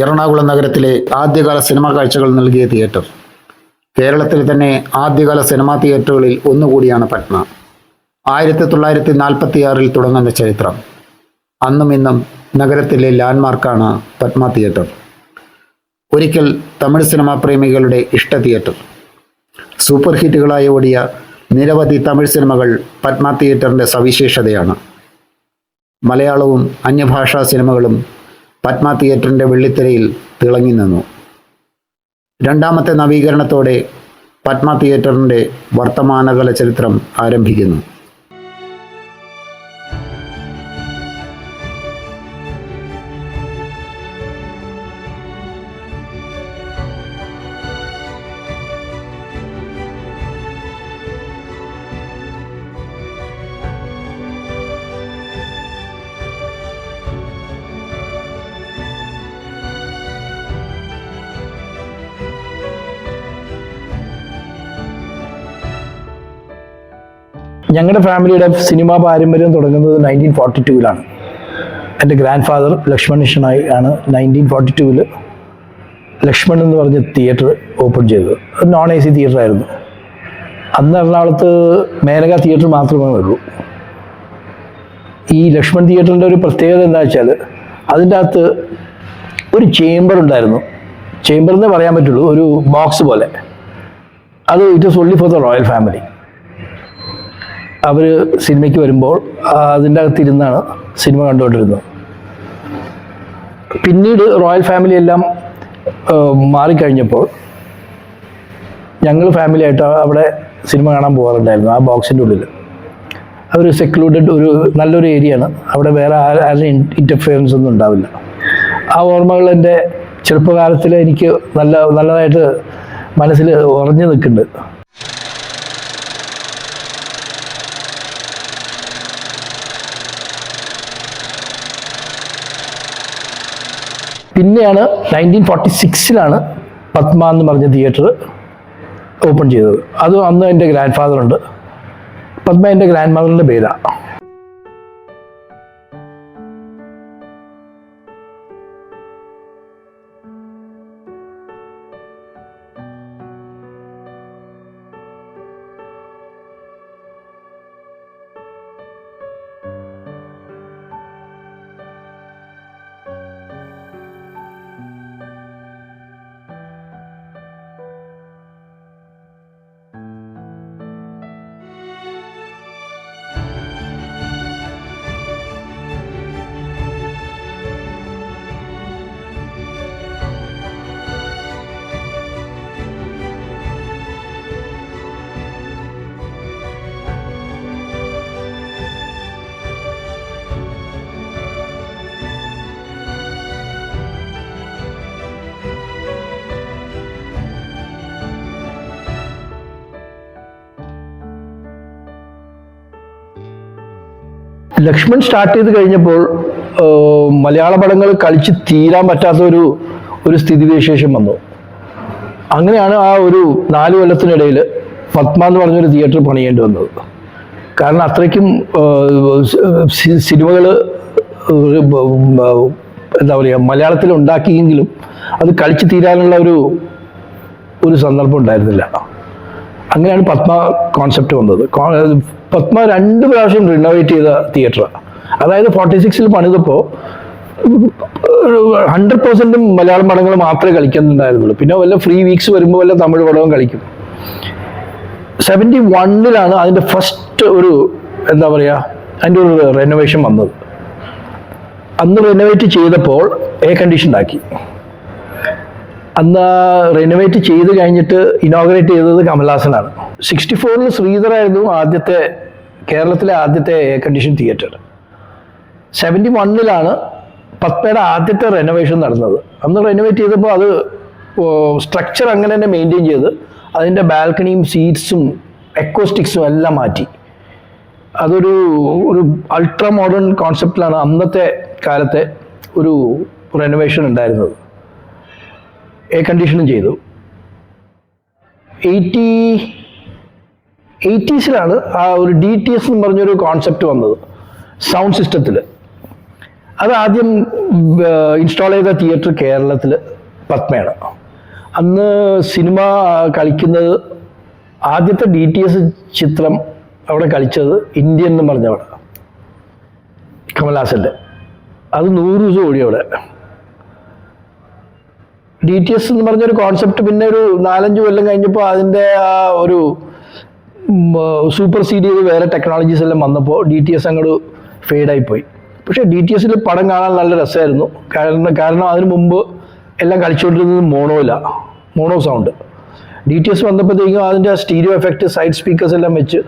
എറണാകുളം നഗരത്തിലെ ആദ്യകാല സിനിമാ കാഴ്ചകൾ നൽകിയ തിയേറ്റർ. കേരളത്തിൽ തന്നെ ആദ്യകാല സിനിമാ തിയേറ്ററുകളിൽ ഒന്നുകൂടിയാണ് പട്ന. ആയിരത്തി തൊള്ളായിരത്തി നാൽപ്പത്തി ആറിൽ തുടങ്ങുന്ന ചരിത്രം. അന്നും ഇന്നും നഗരത്തിലെ ലാൻഡ്മാർക്കാണ് പത്മ തിയേറ്റർ. ഒരിക്കൽ തമിഴ് സിനിമാ പ്രേമികളുടെ ഇഷ്ട തിയേറ്റർ. സൂപ്പർ ഹിറ്റുകളായി ഓടിയ നിരവധി തമിഴ് സിനിമകൾ പത്മ തിയേറ്ററിന്റെ സവിശേഷതയാണ്. മലയാളവും അന്യഭാഷാ സിനിമകളും പത്മ തിയേറ്ററിന്റെ വെള്ളിത്തിരയിൽ തിളങ്ങി നിന്നു. രണ്ടാമത്തെ നവീകരണത്തോടെ പത്മ തിയേറ്ററിന്റെ വർത്തമാനകാല ചരിത്രം ആരംഭിക്കുന്നു. ഞങ്ങളുടെ ഫാമിലിയുടെ സിനിമാ പാരമ്പര്യം തുടങ്ങുന്നത് നയന്റീൻ ഫോർട്ടി ടൂവിലാണ് എന്റെ ഗ്രാൻഡ് ഫാദർ ലക്ഷ്മൺ നിഷനായി ആണ് നയന്റീൻ ഫോർട്ടി ടൂവിൽ ലക്ഷ്മൺ എന്ന് പറഞ്ഞ തിയേറ്റർ ഓപ്പൺ ചെയ്തത്. നോൺ എ സി തിയേറ്റർ ആയിരുന്നു. അന്ന് എറണാകുളത്ത് മേനക തിയേറ്റർ മാത്രമേ ഉള്ളൂ. ഈ ലക്ഷ്മൺ തിയേറ്ററിന്റെ ഒരു പ്രത്യേകത എന്താ വെച്ചാൽ അതിന്റെ അകത്ത് ഒരു ചേംബർ ഉണ്ടായിരുന്നു. ചേംബർ എന്നേ പറയാൻ പറ്റുള്ളൂ ഒരു ബോക്സ് പോലെ. അത് it is only for the royal family അവർ സിനിമയ്ക്ക് വരുമ്പോൾ അതിന്റെ അകത്തിരുന്നാണ് സിനിമ കണ്ടുകൊണ്ടിരുന്നത്. പിന്നീട് റോയൽ ഫാമിലി എല്ലാം മാറിക്കഴിഞ്ഞപ്പോൾ ഞങ്ങൾ ഫാമിലിയായിട്ട് അവിടെ സിനിമ കാണാൻ പോകാറുണ്ടായിരുന്നു ആ ബോക്സിന്റെ ഉള്ളിൽ അതൊരു സെക്ലൂഡഡ് ഒരു നല്ലൊരു ഏരിയ ആണ് അവിടെ വേറെ ആരും ഇന്റർഫിയറൻസ് ഒന്നും ഉണ്ടാവില്ല. ആ ഓർമ്മകൾ എന്റെ ചെറുപ്പകാലത്തിൽ എനിക്ക് നല്ല നല്ലതായിട്ട് മനസ്സിൽ ഉറഞ്ഞു നിൽക്കുന്നുണ്ട്. പിന്നെയാണ് നയന്റീൻ ഫോർട്ടി സിക്സിലാണ് പത്മ എന്ന് പറഞ്ഞ തിയേറ്റർ ഓപ്പൺ ചെയ്തത്. അത് അന്ന് എന്റെ ഗ്രാൻഡ് ഫാദറുണ്ട് പത്മ എന്റെ ഗ്രാൻഡ് മദറിന്റെ പേരാണ് ലക്ഷ്മൺ സ്റ്റാർട്ട് ചെയ്ത് കഴിഞ്ഞപ്പോൾ മലയാള പടങ്ങൾ കളിച്ച് തീരാൻ പറ്റാത്ത ഒരു ഒരു സ്ഥിതിവിശേഷം വന്നു. അങ്ങനെയാണ് ആ ഒരു നാല് കൊല്ലത്തിനിടയിൽ പത്മ എന്ന് പറഞ്ഞൊരു തിയേറ്റർ പണിയേണ്ടി വന്നത്. കാരണം അത്രയ്ക്കും സിനിമകൾ എന്താ പറയുക മലയാളത്തിൽ ഉണ്ടാക്കിയെങ്കിലും അത് കളിച്ച് തീരാനുള്ള ഒരു ഒരു സന്ദർഭം ഉണ്ടായിരുന്നില്ല. അങ്ങനെയാണ് പത്മ കോൺസെപ്റ്റ് വന്നത്. പത്മ രണ്ട് പ്രാവശ്യം റിനോവേറ്റ് ചെയ്ത തിയേറ്റർ അതായത് ഫോർട്ടി സിക്സിൽ പണിതപ്പോൾ ഹൺഡ്രഡ് പെർസെന്റും മലയാളം പടങ്ങൾ മാത്രമേ കളിക്കുന്നുണ്ടായിരുന്നുള്ളൂ. പിന്നെ വല്ല ഫ്രീ വീക്സ് വരുമ്പോൾ വല്ല തമിഴ് പടവും കളിക്കും. സെവന്റി വണ്ണിലാണ് അതിന്റെ ഫസ്റ്റ് ഒരു എന്താ പറയുക അതിന്റെ ഒരു റെനോവേഷൻ വന്നത്. അന്ന് റെനോവേറ്റ് ചെയ്തപ്പോൾ എയർ കണ്ടീഷൻ ആക്കി. അന്ന് റിനോവേറ്റ് ചെയ്ത് കഴിഞ്ഞിട്ട് ഇനോഗ്രേറ്റ് ചെയ്തത് കമൽഹാസനാണ്. സിക്സ്റ്റി ഫോറിൽ ശ്രീധറായിരുന്നു ആദ്യത്തെ കേരളത്തിലെ ആദ്യത്തെ എയർ കണ്ടീഷൻ തിയേറ്റർ സെവന്റി വണ്ണിലാണ് പത്മയുടെ ആദ്യത്തെ റെനോവേഷൻ നടന്നത്. അന്ന് റെനോവേറ്റ് ചെയ്തപ്പോൾ അത് സ്ട്രക്ചർ അങ്ങനെ തന്നെ മെയിന്റെയിൻ ചെയ്ത് അതിന്റെ ബാൽക്കണിയും സീറ്റ്സും എക്കോസ്റ്റിക്സും എല്ലാം മാറ്റി. അതൊരു ഒരു അൾട്രാ മോഡേൺ കോൺസെപ്റ്റിലാണ് അന്നത്തെ കാലത്തെ ഒരു റെനോവേഷൻ ഉണ്ടായിരുന്നത്. എയർ കണ്ടീഷനും ചെയ്തു. എയ്റ്റി എയ്റ്റീസിലാണ് ആ ഒരു ഡി ടി എസ് എന്ന് പറഞ്ഞൊരു കോൺസെപ്റ്റ് വന്നത് സൗണ്ട് സിസ്റ്റത്തിൽ അത് ആദ്യം ഇൻസ്റ്റാൾ ചെയ്ത തിയേറ്റർ കേരളത്തിൽ പത്മയാണ്. അന്ന് സിനിമ കളിക്കുന്നത് ആദ്യത്തെ ഡി ടി എസ് ചിത്രം അവിടെ കളിച്ചത് ഇന്ത്യൻ എന്ന് പറഞ്ഞവിടെ കമൽഹാസന്റെ അത് നൂറ് ദിവസം ഓടി അവിടെ. ഡി ടി എസ് എന്ന് പറഞ്ഞൊരു കോൺസെപ്റ്റ് പിന്നെ ഒരു നാലഞ്ച് കൊല്ലം കഴിഞ്ഞപ്പോൾ അതിന്റെ ആ ഒരു സൂപ്പർ സീഡ് ചെയ്ത് വേറെ ടെക്നോളജീസ് എല്ലാം വന്നപ്പോൾ ഡി ടി എസ് അങ്ങോട്ട് ഫെയ്ഡായി പോയി പക്ഷേ ഡി ടി എസിൽ പടം കാണാൻ നല്ല രസമായിരുന്നു. കാരണം കാരണം അതിന് മുമ്പ് എല്ലാം കളിച്ചുകൊണ്ടിരുന്നത് മോണോയിലാണ് mono sound D T S വന്നപ്പോഴത്തേക്കും അതിന്റെ സ്റ്റീരിയോ എഫക്റ്റ് സൈഡ് സ്പീക്കേഴ്സ് എല്ലാം വെച്ച്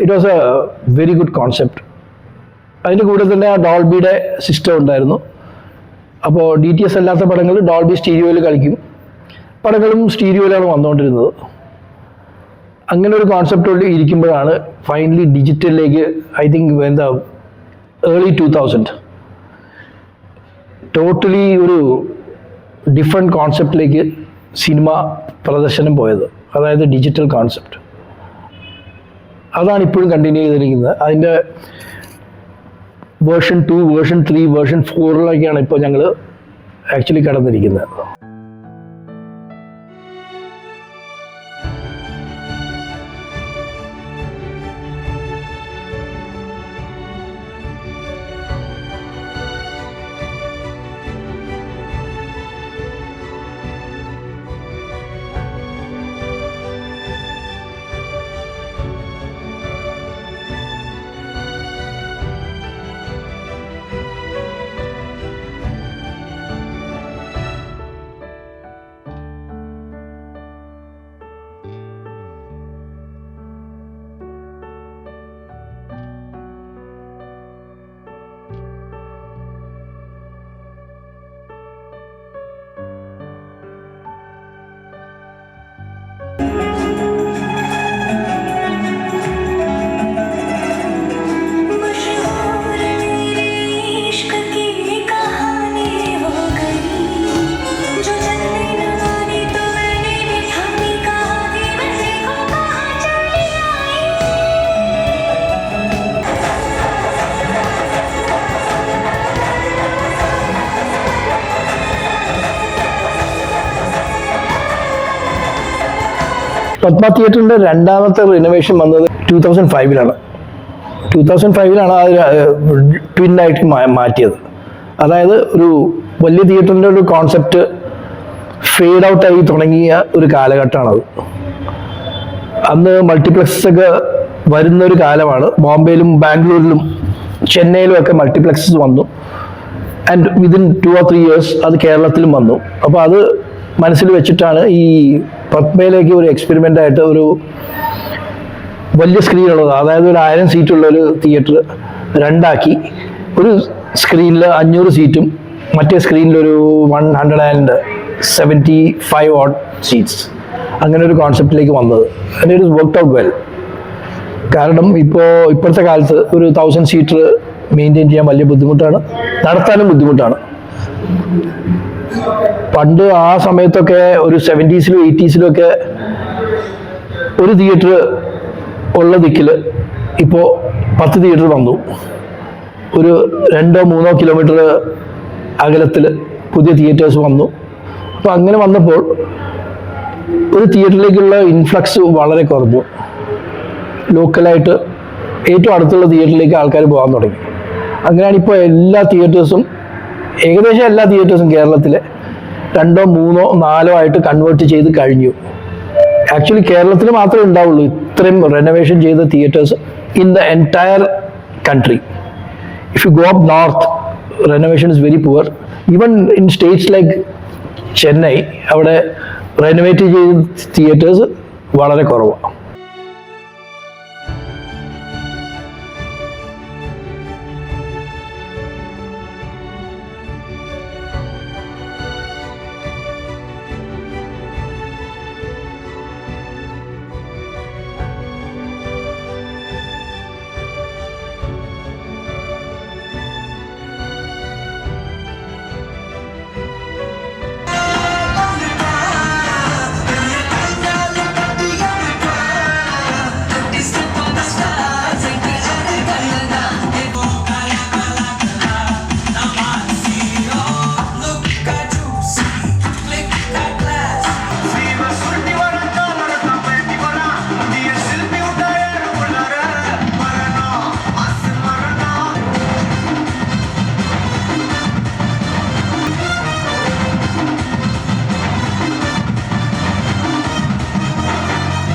it was a very good concept അതിന്റെ കൂടെ തന്നെ ആ ഡോൾബിയുടെ സിസ്റ്റം ഉണ്ടായിരുന്നു. അപ്പോൾ ഡി ടി എസ് അല്ലാത്ത പടങ്ങൾ ഡോൾബി സ്റ്റീരിയോയിൽ കളിക്കും. പടങ്ങളും സ്റ്റീരിയോയിലാണ് വന്നുകൊണ്ടിരുന്നത് അങ്ങനെ ഒരു കോൺസെപ്റ്റോട് ഇരിക്കുമ്പോഴാണ് ഫൈനലി ഡിജിറ്റലിലേക്ക് ഐ തിങ്ക് എന്താ ഏർലി ടു തൗസൻഡ് ടോട്ടലി ഒരു ഡിഫറെന്റ് കോൺസെപ്റ്റിലേക്ക് സിനിമ പ്രദർശനം പോയത്. അതായത് ഡിജിറ്റൽ കോൺസെപ്റ്റ് അതാണ് ഇപ്പോഴും കണ്ടിന്യൂ ചെയ്തിരിക്കുന്നത്. അതിന്റെ version two version three version ഫോറിലൊക്കെയാണ് ഇപ്പോൾ ഞങ്ങൾ ആക്ച്വലി കടന്നിരിക്കുന്നത്. പത്മ തിയേറ്ററിന്റെ രണ്ടാമത്തെ റിനോവേഷൻ വന്നത് ടൂ തൗസൻഡ് ഫൈവിലാണ് ടൂ തൗസൻഡ് ഫൈവിലാണ് അത് ട്വിന്നായിട്ട് മാറ്റിയത്. അതായത് ഒരു വലിയ തിയേറ്ററിന്റെ ഒരു കോൺസെപ്റ്റ് ഫെയ്ഡ് ഔട്ടായി തുടങ്ങിയ ഒരു കാലഘട്ടമാണത്. അന്ന് മൾട്ടിപ്ലക്സ് ഒക്കെ വരുന്ന ഒരു കാലമാണ്. ബോംബെയിലും ബാംഗ്ലൂരിലും ചെന്നൈയിലും ഒക്കെ മൾട്ടിപ്ലക്സസ് വന്നു. And within two or three years അത് കേരളത്തിലും വന്നു. അപ്പോൾ അത് മനസ്സിൽ വെച്ചിട്ടാണ് ഈ പത്മയിലേക്ക് ഒരു എക്സ്പെരിമെന്റ് ആയിട്ട് ഒരു വലിയ സ്ക്രീൻ ഉള്ളത്. അതായത് ഒരു ആയിരം സീറ്റുള്ള ഒരു തിയേറ്റർ രണ്ടാക്കി. ഒരു സ്ക്രീനിൽ അഞ്ഞൂറ് സീറ്റും മറ്റേ സ്ക്രീനിൽ ഒരു one hundred and seventy five odd seats അങ്ങനെ ഒരു കോൺസെപ്റ്റിലേക്ക് വന്നത്. ആൻഡ് ഒരു വർക്ക് ഔട്ട് വെൽ കാരണം ഇപ്പോൾ ഇപ്പോഴത്തെ കാലത്ത് ഒരു തൗസൻഡ് സീറ്റർ മെയിന്റെയിൻ ചെയ്യാൻ വലിയ ബുദ്ധിമുട്ടാണ്. നടത്താനും ബുദ്ധിമുട്ടാണ്. പണ്ട് ആ സമയത്തൊക്കെ ഒരു സെവന്റീസിലും എയ്റ്റീസിലും ഒക്കെ ഒരു തിയേറ്റർ ഉള്ള ദിക്കിൽ ഇപ്പോൾ പത്ത് തിയേറ്റർ വന്നു. ഒരു രണ്ടോ മൂന്നോ കിലോമീറ്റർ അകലത്തിൽ പുതിയ തിയേറ്റേഴ്സ് വന്നു. അപ്പോൾ അങ്ങനെ വന്നപ്പോൾ ഒരു തിയേറ്ററിലേക്കുള്ള ഇൻഫ്ലക്സ് വളരെ കുറഞ്ഞു. ലോക്കലായിട്ട് ഏറ്റവും അടുത്തുള്ള തിയേറ്ററിലേക്ക് ആൾക്കാർ പോകാൻ തുടങ്ങി. അങ്ങനെയാണ് ഇപ്പോൾ എല്ലാ തിയേറ്റേഴ്സും ഏകദേശം എല്ലാ തിയേറ്റേഴ്സും കേരളത്തിലെ രണ്ടോ മൂന്നോ നാലോ ആയിട്ട് കൺവേർട്ട് ചെയ്ത് കഴിഞ്ഞു. ആക്ച്വലി കേരളത്തിൽ മാത്രമേ ഉണ്ടാവുള്ളൂ ഇത്രയും റെനോവേഷൻ ചെയ്ത theatres in the entire country if you go up north renovation is very poor even in states like Chennai അവിടെ റെനോവേറ്റ് ചെയ്ത തിയേറ്റേഴ്സ് വളരെ കുറവാണ്